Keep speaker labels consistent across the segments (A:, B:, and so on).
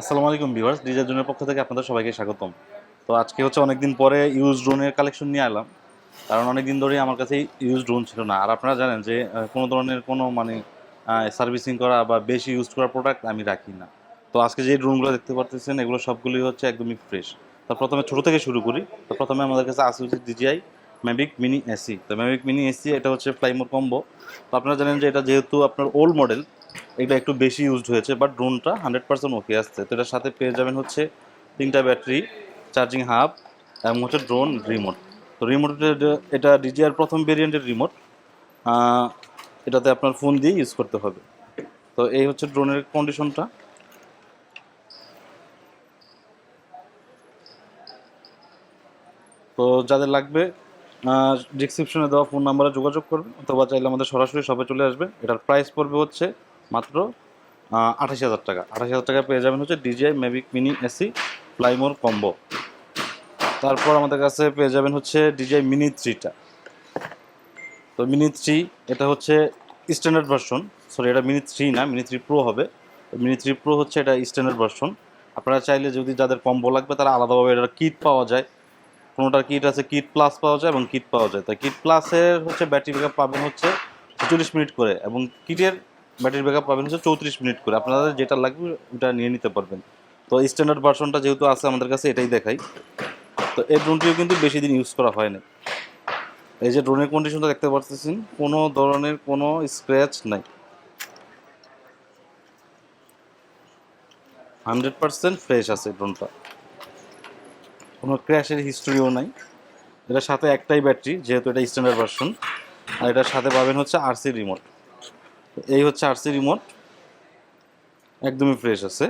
A: আসসালামু আলাইকুম viewers desire জোনের পক্ষ থেকে আপনাদের সবাইকে স্বাগতম। তো আজকে হচ্ছে অনেকদিন পরে ইউজ ড্রোনের কালেকশন নিয়ে এলাম, কারণ অনেকদিন ধরেই আমার কাছে ইউজ ড্রোন ছিল না। আর আপনারা জানেন যে কোনো ধরনের কোনো মানে সার্ভিসিং করা বা বেশি ইউজ করা প্রোডাক্ট আমি রাখি না। তো আজকে যে ড্রোনগুলো দেখতে পারতেছেন, এগুলো সবগুলোই হচ্ছে একদমই ফ্রেশ তো প্রথমে ছোটো থেকে শুরু করি। তো প্রথমে আমাদের কাছে আসে হচ্ছে ডিজিআই ম্যাভিক মিনি এসি তো ম্যাভিক মিনি এসি এটা হচ্ছে ফ্লাইমোর কম্বো তো আপনারা জানেন যে, এটা যেহেতু আপনার ওল্ড মডেল এটা একটু বেশি ইউজড হয়েছে বাট ড্রোনটা হান্ড্রেড পার্সেন্ট ওকে আসছে। তো এটার সাথে পেয়ে যাবেন হচ্ছে তিনটা ব্যাটারি চার্জিং হাব এবং হচ্ছে ড্রোন রিমোট তো রিমোটের এটা ডিজিআর প্রথম ভেরিয়েন্টের রিমোট এটাতে আপনার ফোন দিয়ে ইউজ করতে হবে। তো এই হচ্ছে ড্রোনের কন্ডিশনটা তো যাদের লাগবে ডিসক্রিপশনে দেওয়া ফোন নাম্বারে যোগাযোগ করবে অথবা চাইলে আমাদের সরাসরি শপে চলে আসবে এটার প্রাইস পড়বে হচ্ছে মাত্র আঠাশ হাজার টাকা। আঠাশ হাজার টাকা পেয়ে যাবেন হচ্ছে DJI Mavic Mini SE Fly More Combo তারপর আমাদের কাছে পেয়ে যাবেন হচ্ছে ডিজিআই মিনি থ্রিটা তো মিনি থ্রি এটা হচ্ছে স্ট্যান্ডার্ড ভার্সন সরি এটা মিনি থ্রি না মিনি থ্রি প্রো হবে। মিনি থ্রি প্রো হচ্ছে এটা স্ট্যান্ডার্ড ভার্সন আপনারা চাইলে যদি যাদের কম্বো লাগবে, তারা আলাদাভাবে এটা কিট পাওয়া যায়। কোনোটার কিট আছে কিট প্লাস পাওয়া যায় এবং কিট পাওয়া যায়। তো কিট প্লাসের হচ্ছে ব্যাটারি ব্যাকআপ পাবেন হচ্ছে ছেচল্লিশ মিনিট করে এবং কিটের ব্যাটারি ব্যাকআপ পাবেন হচ্ছে চৌত্রিশ মিনিট করে। আপনাদের যেটা লাগবে ওটা নিয়ে নিতে পারবেন। তো স্ট্যান্ডার্ড ভার্সনটা যেহেতু আছে আমাদের কাছে, এটাই দেখাই। তো এই ড্রোনটিও কিন্তু বেশি দিন ইউজ করা হয় না এই যে ড্রোনের কন্ডিশনটা দেখতে পাচ্ছেন কোনো ধরনের কোনো স্ক্র্যাচ নাই। হান্ড্রেড পার্সেন্ট ফ্রেশ আছে ড্রোনটা কোনো ক্র্যাশের হিস্ট্রিও নাই। এটার সাথে একটাই ব্যাটারি যেহেতু এটা স্ট্যান্ডার্ড ভার্সন আর এটার সাথে পাবেন হচ্ছে আরসি রিমোট এই হচ্ছে আরসি রিমোট। একদমই ফ্রেশ আছে।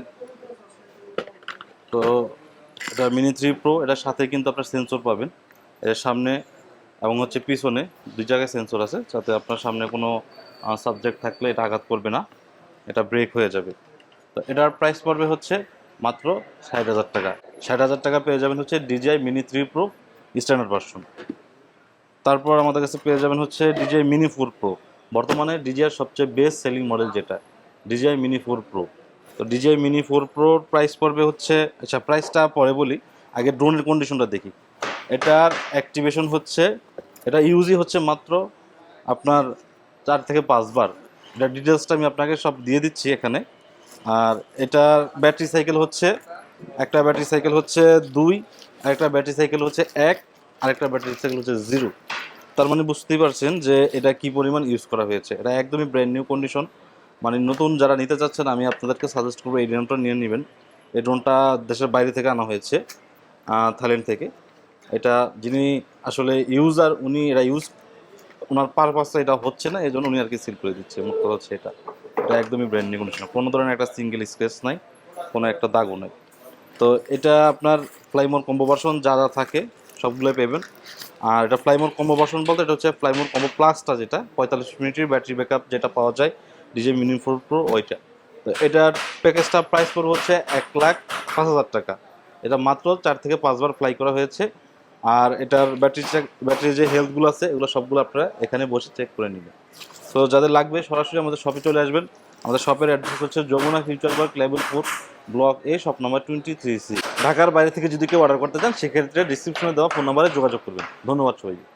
A: তো এটা মিনি থ্রি প্রো এটার সাথে কিন্তু আপনার সেন্সর পাবেন। এর সামনে এবং হচ্ছে পিছনে দুই জায়গায় সেন্সর আছে, যাতে আপনার সামনে কোনো সাবজেক্ট থাকলে এটা আঘাত করবে না। এটা ব্রেক হয়ে যাবে। তো এটার প্রাইস পড়বে হচ্ছে মাত্র ষাট হাজার টাকা। ষাট হাজার টাকা পেয়ে যাবেন হচ্ছে DJI mini three pro standard version তারপর আমাদের কাছে পেয়ে যাবেন হচ্ছে ডিজিআই মিনি ফোর প্রো বর্তমানে ডিজিআর সবচেয়ে বেস্ট সেলিং মডেল যেটা ডিজিআই মিনি ফোর প্রো তো ডিজিআই মিনি ফোর প্রোর প্রাইস পড়বে হচ্ছে আচ্ছা প্রাইসটা পরে বলি, আগে ড্রোনের কন্ডিশনটা দেখি। এটার অ্যাক্টিভেশন হচ্ছে, এটা ইউজই হচ্ছে মাত্র আপনার চার থেকে পাঁচবার এটা ডিটেলসটা আমি আপনাকে সব দিয়ে দিচ্ছি এখানে। আর এটার ব্যাটারি সাইকেল হচ্ছে, একটা ব্যাটারি সাইকেল হচ্ছে দুই আরেকটা ব্যাটারি সাইকেল হচ্ছে এক আরেকটা ব্যাটারি সাইকেল হচ্ছে জিরো তার মানে বুঝতেই পারছেন যে এটা কি পরিমাণ ইউজ করা হয়েছে। এটা একদমই ব্র্যান্ড নিউ কন্ডিশন মানে নতুন যারা নিতে চাচ্ছেন, আমি আপনাদেরকে সাজেস্ট করব এই ড্রোনটা নিয়ে নেবেন। এই ড্রোনটা দেশের বাইরে থেকে আনা হয়েছে থাইল্যান্ড থেকে। এটা যিনি আসলে ইউজার উনি এটা ইউজ ওনার পারপাসটা এটা হচ্ছে না এই জন্য উনি আর কি সিল করে দিচ্ছে। মুখ্য হচ্ছে এটা। এটা একদমই ব্র্যান্ড নিউ কন্ডিশন কোনো ধরনের একটা সিঙ্গেল স্ক্রেচ নাই, কোনো একটা দাগও নাই। তো এটা আপনার ফ্লাইমোর কম্বো ভার্সন যা যা থাকে সবগুলোই পেবেন আর এটা ফ্লাইমোর কম্বো ভার্সন বলতে, এটা হচ্ছে ফ্লাইমোর কম্বো প্লাসটা যেটা, পঁয়তাল্লিশ মিনিটের ব্যাটারি ব্যাকআপ যেটা পাওয়া যায় ডিজে মিনি ফোর প্রো ওইটা। তো এটার প্যাকেজটা প্রাইস পড়বে হচ্ছে এক লাখ পাঁচ হাজার টাকা। এটা মাত্র চার থেকে পাঁচবার ফ্লাই করা হয়েছে। আর এটার ব্যাটারি চেক ব্যাটারির যে হেলথগুলো আছে, এগুলো সবগুলো আপনারা এখানে বসে চেক করে নেবেন। তো যাদের লাগবে, সরাসরি আমাদের শপে চলে আসবেন। আমাদের শপের অ্যাড্রেস হচ্ছে Jamuna Future Park level four block A shop number twenty three C ঢাকার বাইরে থেকে যদি কেউ অর্ডার করতে চান, সেক্ষেত্রে ডিসক্রিপশনে দেওয়া ফোন নাম্বারে যোগাযোগ করবেন। ধন্যবাদ সবাইকে।